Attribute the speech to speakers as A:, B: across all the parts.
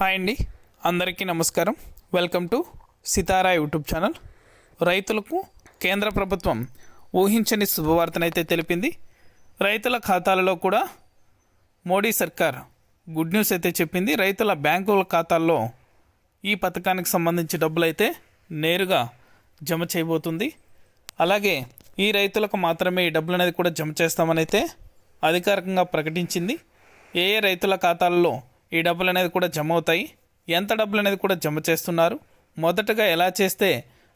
A: Hi అండి. అందరికీ నమస్కారం. Welcome to Sitara YouTube channel. రైతులకు కేంద్ర ప్రభుత్వం ఊహించని శుభవార్తనైతే తెలిపింది. రైతుల ఖాతాలలో కూడా మోడీ సర్కార్ గుడ్ న్యూస్ అయితే చెప్పింది. రైతుల బ్యాంకుల ఖాతాల్లో ఈ పథకానికి సంబంధించి డబ్బులు అయితే నేరుగా జమ చేయబోతుంది. అలాగే ఈ రైతులకు మాత్రమే ఈ డబ్బులు అనేది కూడా జమ చేస్తామనైతే అధికారికంగా ప్రకటించింది. ఏ ఏ రైతుల ఖాతాల్లో ఈ డబ్బులు అనేది కూడా జమ అవుతాయి ఎంత డబ్బులు అనేది కూడా జమ చేస్తున్నారు? మొదటగా ఎలా చేస్తే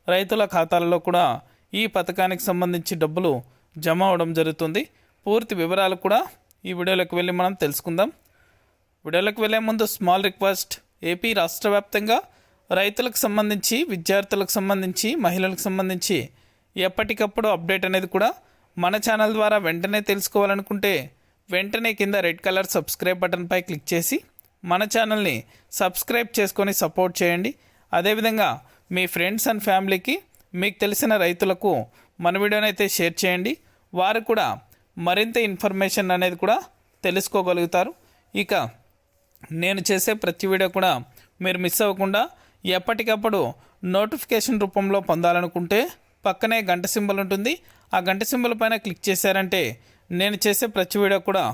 A: రైతుల ఖాతాలలో కూడా ఈ పథకానికి సంబంధించి డబ్బులు జమ అవడం జరుగుతుంది? పూర్తి వివరాలు కూడా ఈ వీడియోలోకి వెళ్ళి మనం తెలుసుకుందాం. వీడియోలోకి వెళ్ళే ముందు స్మాల్ రిక్వెస్ట్. ఏపీ రాష్ట్ర వ్యాప్తంగా రైతులకు సంబంధించి విద్యార్థులకు సంబంధించి మహిళలకు సంబంధించి ఎప్పటికప్పుడు అప్డేట్ అనేది కూడా మన ఛానల్ ద్వారా వెంటనే తెలుసుకోవాలనుకుంటే వెంటనే కింద రెడ్ కలర్ సబ్స్క్రైబ్ బటన్పై క్లిక్ చేసి మన ఛానల్ని సబ్స్క్రైబ్ చేసుకొని సపోర్ట్ చేయండి. అదేవిధంగా మీ ఫ్రెండ్స్ అండ్ ఫ్యామిలీకి మీకు తెలిసిన రైతులకు మన వీడియోని అయితే షేర్ చేయండి. వారు కూడా మరింత ఇన్ఫర్మేషన్ అనేది కూడా తెలుసుకోగలుగుతారు. ఇక నేను చేసే ప్రతి వీడియో కూడా మీరు మిస్ అవ్వకుండా ఎప్పటికప్పుడు నోటిఫికేషన్ రూపంలో పొందాలనుకుంటే పక్కనే గంట సింబల్ ఉంటుంది. ఆ గంట సింబల్ పైన క్లిక్ చేశారంటే నేను చేసే ప్రతి వీడియో కూడా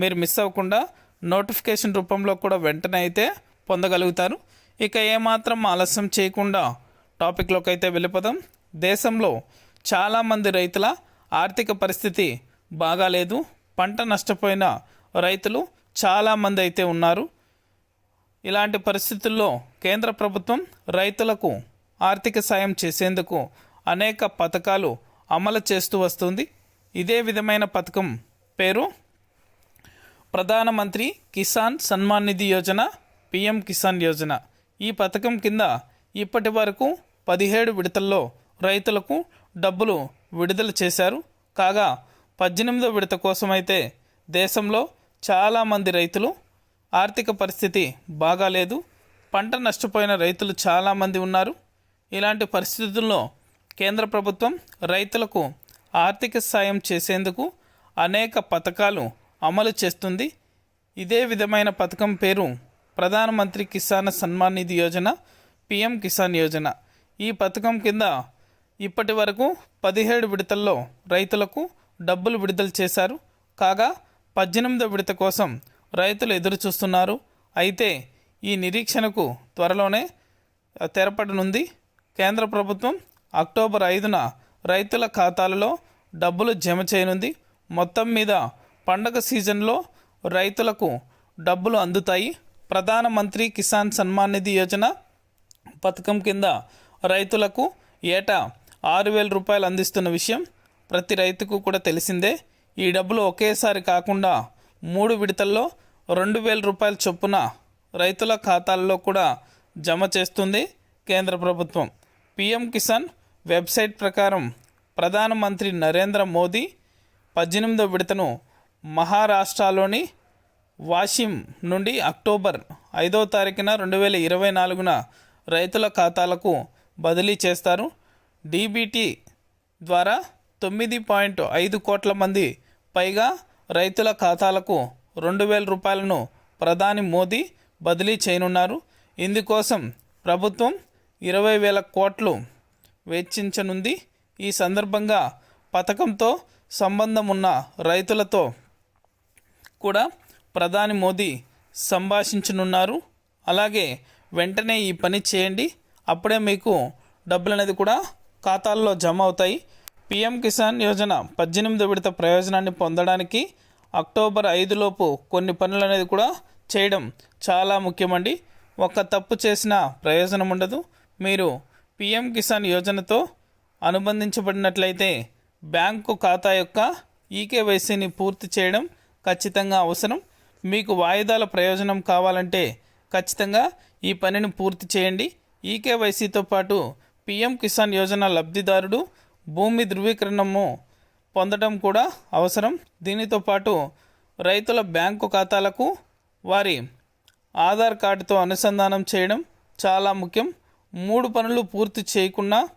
A: మీరు మిస్ అవ్వకుండా నోటిఫికేషన్ రూపంలో కూడా వెంటనే అయితే పొందగలుగుతారు. ఇక ఏమాత్రం ఆలస్యం చేయకుండా టాపిక్లోకి అయితే వెళ్ళిపోదాం. దేశంలో చాలామంది రైతుల ఆర్థిక పరిస్థితి బాగాలేదు. పంట నష్టపోయిన రైతులు చాలామంది అయితే ఉన్నారు. ఇలాంటి పరిస్థితుల్లో కేంద్ర ప్రభుత్వం రైతులకు ఆర్థిక సాయం చేసేందుకు అనేక పథకాలు అమలు చేస్తూ వస్తుంది. ఇదే విధమైన పథకం పేరు ప్రధానమంత్రి కిసాన్ సన్మాన్ నిధి యోజన పిఎం కిసాన్ యోజన. ఈ పథకం కింద ఇప్పటి వరకు పదిహేడు విడతల్లో రైతులకు డబ్బులు విడుదల చేశారు. కాగా పద్దెనిమిదో విడత కోసమైతే దేశంలో చాలామంది రైతులు ఆర్థిక పరిస్థితి బాగాలేదు పంట నష్టపోయిన రైతులు చాలామంది ఉన్నారు. ఇలాంటి పరిస్థితుల్లో కేంద్ర ప్రభుత్వం రైతులకు ఆర్థిక సాయం చేసేందుకు అనేక పథకాలు అమలు చేస్తుంది. ఇదే విధమైన పథకం పేరు ప్రధానమంత్రి కిసాన్ సన్మాన్ నిధి యోజన పిఎం కిసాన్ యోజన. ఈ పథకం కింద ఇప్పటి వరకు పదిహేడు విడతల్లో రైతులకు డబ్బులు విడుదల చేశారు. కాగా పద్దెనిమిదో విడత కోసం రైతులు ఎదురు చూస్తున్నారు. అయితే ఈ నిరీక్షణకు త్వరలోనే తెరపడనుంది. కేంద్ర ప్రభుత్వం అక్టోబర్ ఐదున రైతుల ఖాతాలలో డబ్బులు జమ చేయనుంది. మొత్తం మీద పండగ సీజన్లో రైతులకు డబ్బులు అందుతాయి. ప్రధానమంత్రి కిసాన్ సన్మాన్ నిధి యోజన పథకం కింద రైతులకు ఏటా ఆరు వేల రూపాయలు అందిస్తున్న విషయం ప్రతి రైతుకు కూడా తెలిసిందే. ఈ డబ్బులు ఒకేసారి కాకుండా మూడు విడతల్లో రెండు వేల రూపాయల చొప్పున రైతుల ఖాతాల్లో కూడా జమ చేస్తుంది కేంద్ర ప్రభుత్వం. పిఎం కిసాన్ వెబ్సైట్ ప్రకారం ప్రధానమంత్రి నరేంద్ర మోదీ పద్దెనిమిదో విడతను మహారాష్ట్రలోని వాషిమ్ నుండి అక్టోబర్ ఐదో తారీఖున రెండు వేల ఇరవై నాలుగున రైతుల ఖాతాలకు బదిలీ చేస్తారు. డీబీటీ ద్వారా తొమ్మిది పాయింట్ ఐదు కోట్ల మంది పైగా రైతుల ఖాతాలకు రెండు వేల రూపాయలను ప్రధాని మోదీ బదిలీ చేయనున్నారు. ఇందుకోసం ప్రభుత్వం ఇరవై వేల కోట్లు వెచ్చించనుంది. ఈ సందర్భంగా పథకంతో సంబంధం ఉన్న రైతులతో కూడా ప్రధాని మోదీ సంభాషించనున్నారు. అలాగే వెంటనే ఈ పని చేయండి. అప్పుడే మీకు డబ్బులు అనేది కూడా ఖాతాల్లో జమ అవుతాయి. పిఎం కిసాన్ యోజన పద్దెనిమిది విడత ప్రయోజనాన్ని పొందడానికి అక్టోబర్ ఐదులోపు కొన్ని పనులు అనేది కూడా చేయడం చాలా ముఖ్యమండి. ఒక్క తప్పు చేసిన ప్రయోజనం ఉండదు. మీరు పిఎం కిసాన్ యోజనతో అనుబంధించబడినట్లయితే బ్యాంకు ఖాతా యొక్క ఈకేవైసీని పూర్తి చేయడం ఖచ్చితంగా అవసరం. మీకు వాయిదాల ప్రయోజనం కావాలంటే ఖచ్చితంగా ఈ పనిని పూర్తి చేయండి. ఈకేవైసీతో పాటు పిఎం కిసాన్ యోజన లబ్ధిదారుడు భూమి ధృవీకరణము పొందడం కూడా అవసరం. దీనితో పాటు రైతుల బ్యాంకు ఖాతాలకు వారి ఆధార్ కార్డుతో అనుసంధానం చేయడం చాలా ముఖ్యం. మూడు పనులు పూర్తి చేయకుండా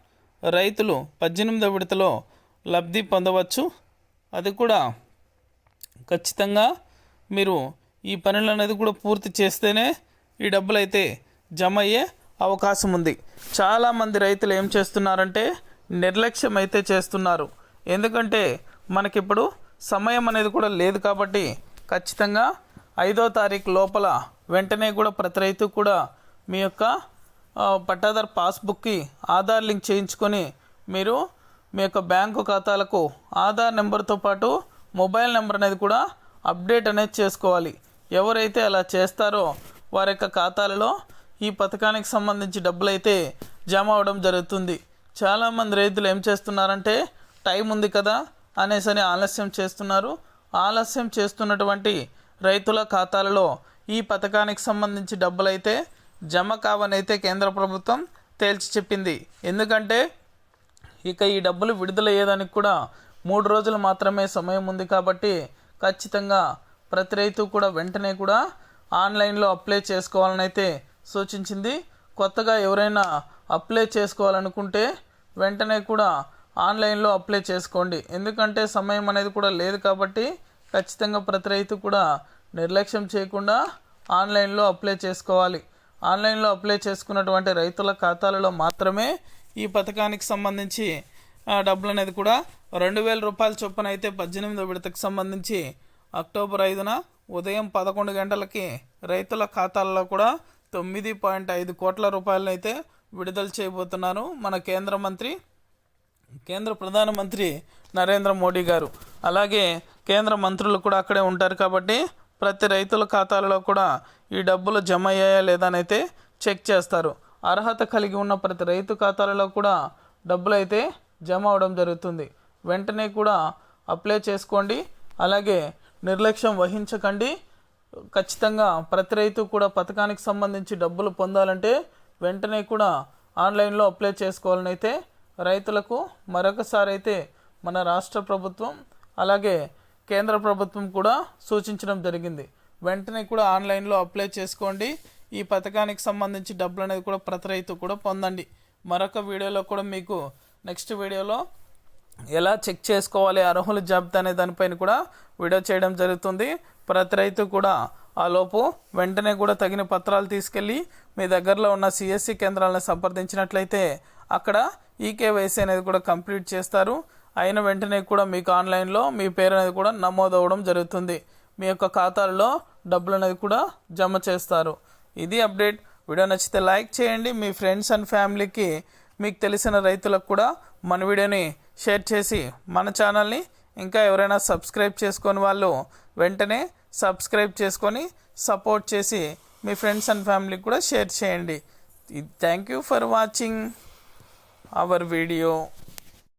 A: రైతులు పద్దెనిమిదో విడతలో లబ్ధి పొందవచ్చు. అది కూడా ఖచ్చితంగా మీరు ఈ పనులు అనేది కూడా పూర్తి చేస్తేనే ఈ డబ్బులు అయితే జమ అయ్యే అవకాశం ఉంది. చాలామంది రైతులు ఏం చేస్తున్నారంటే నిర్లక్ష్యం అయితే చేస్తున్నారు. ఎందుకంటే మనకిప్పుడు సమయం అనేది కూడా లేదు కాబట్టి ఖచ్చితంగా ఐదో తారీఖు లోపల వెంటనే కూడా ప్రతి రైతు కూడా మీ యొక్క పట్టాదారు పట్టాదార్ పాస్బుక్కి ఆధార్ లింక్ చేయించుకొని మీరు మీ యొక్క బ్యాంకు ఖాతాలకు ఆధార్ నెంబర్తో పాటు మొబైల్ నెంబర్ అనేది కూడా అప్డేట్ అనేది చేసుకోవాలి. ఎవరైతే అలా చేస్తారో వారి యొక్క ఖాతాలలో ఈ పథకానికి సంబంధించి డబ్బులు అయితే జమ అవడం జరుగుతుంది. చాలామంది రైతులు ఏం చేస్తున్నారంటే టైం ఉంది కదా అనేసని ఆలస్యం చేస్తున్నారు. ఆలస్యం చేస్తున్నటువంటి రైతుల ఖాతాలలో ఈ పథకానికి సంబంధించి డబ్బులు అయితే జమ కావనైతే కేంద్ర ప్రభుత్వం తేల్చి చెప్పింది. ఎందుకంటే ఇక ఈ డబ్బులు విడుదలయ్యేదానికి కూడా మూడు రోజులు మాత్రమే సమయం ఉంది కాబట్టి ఖచ్చితంగా ప్రతి రైతు కూడా వెంటనే కూడా ఆన్లైన్లో అప్లై చేసుకోవాలని అయితే సూచించింది. కొత్తగా ఎవరైనా అప్లై చేసుకోవాలనుకుంటే వెంటనే కూడా ఆన్లైన్లో అప్లై చేసుకోండి. ఎందుకంటే సమయం అనేది కూడా లేదు కాబట్టి ఖచ్చితంగా ప్రతి రైతు కూడా నిర్లక్ష్యం చేయకుండా ఆన్లైన్లో అప్లై చేసుకోవాలి. ఆన్లైన్లో అప్లై చేసుకున్నటువంటి రైతుల ఖాతాలలో మాత్రమే ఈ పథకానికి సంబంధించి డబ్బులు అనేది కూడా రెండు వేల రూపాయల చొప్పున అయితే పద్దెనిమిదో విడతకు సంబంధించి అక్టోబర్ ఐదున ఉదయం పదకొండు గంటలకి రైతుల ఖాతాల్లో కూడా తొమ్మిది పాయింట్ ఐదు కోట్ల రూపాయలను అయితే విడుదల చేయబోతున్నారు మన కేంద్ర మంత్రి కేంద్ర ప్రధానమంత్రి నరేంద్ర మోడీ గారు. అలాగే కేంద్ర మంత్రులు కూడా అక్కడే ఉంటారు కాబట్టి ప్రతి రైతుల ఖాతాలలో కూడా ఈ డబ్బులు జమ అయ్యాయా లేదా అని అయితే చెక్ చేస్తారు. అర్హత కలిగి ఉన్న ప్రతి రైతు ఖాతాలలో కూడా డబ్బులు అయితే జమ అవడం జరుగుతుంది. వెంటనే కూడా అప్లై చేసుకోండి. అలాగే నిర్లక్ష్యం వహించకండి. ఖచ్చితంగా ప్రతి రైతు కూడా పథకానికి సంబంధించి డబ్బులు పొందాలంటే వెంటనే కూడా ఆన్లైన్లో అప్లై చేసుకోవాలని అయితే రైతులకు మరొకసారి అయితే మన రాష్ట్ర ప్రభుత్వం అలాగే కేంద్ర ప్రభుత్వం కూడా సూచించడం జరిగింది. వెంటనే కూడా ఆన్లైన్లో అప్లై చేసుకోండి. ఈ పథకానికి సంబంధించి డబ్బులు అనేది కూడా ప్రతి రైతు కూడా పొందండి. మరొక వీడియోలో కూడా మీకు నెక్స్ట్ వీడియోలో ఎలా చెక్ చేసుకోవాలి అర్హుల జాబితా అనే దానిపైన కూడా వీడియో చేయడం జరుగుతుంది. ప్రతి రైతు కూడా ఆ లోపు వెంటనే కూడా తగిన పత్రాలు తీసుకెళ్ళి మీ దగ్గరలో ఉన్న సిఎస్సి కేంద్రాలను సంప్రదించినట్లయితే అక్కడ ఈకేవైసీ అనేది కూడా కంప్లీట్ చేస్తారు. అయిన వెంటనే కూడా మీకు ఆన్లైన్లో మీ పేరు అనేది కూడా నమోదు అవ్వడం జరుగుతుంది. మీ యొక్క ఖాతాల్లో డబ్బులు అనేది కూడా జమ చేస్తారు. ఇది అప్డేట్. వీడియో నచ్చితే లైక్ చేయండి. మీ ఫ్రెండ్స్ అండ్ ఫ్యామిలీకి మీకు తెలిసిన రైతులకు కూడా మన వీడియోని షేర్ చేసి మన ఛానల్ని ఇంకా ఎవరైనా సబ్స్క్రైబ్ చేసుకొని వాళ్ళు వెంటనే సబ్స్క్రైబ్ చేసుకొని సపోర్ట్ చేసి మీ ఫ్రెండ్స్ అండ్ ఫ్యామిలీకి కూడా షేర్ చేయండి. Thank you for watching our video.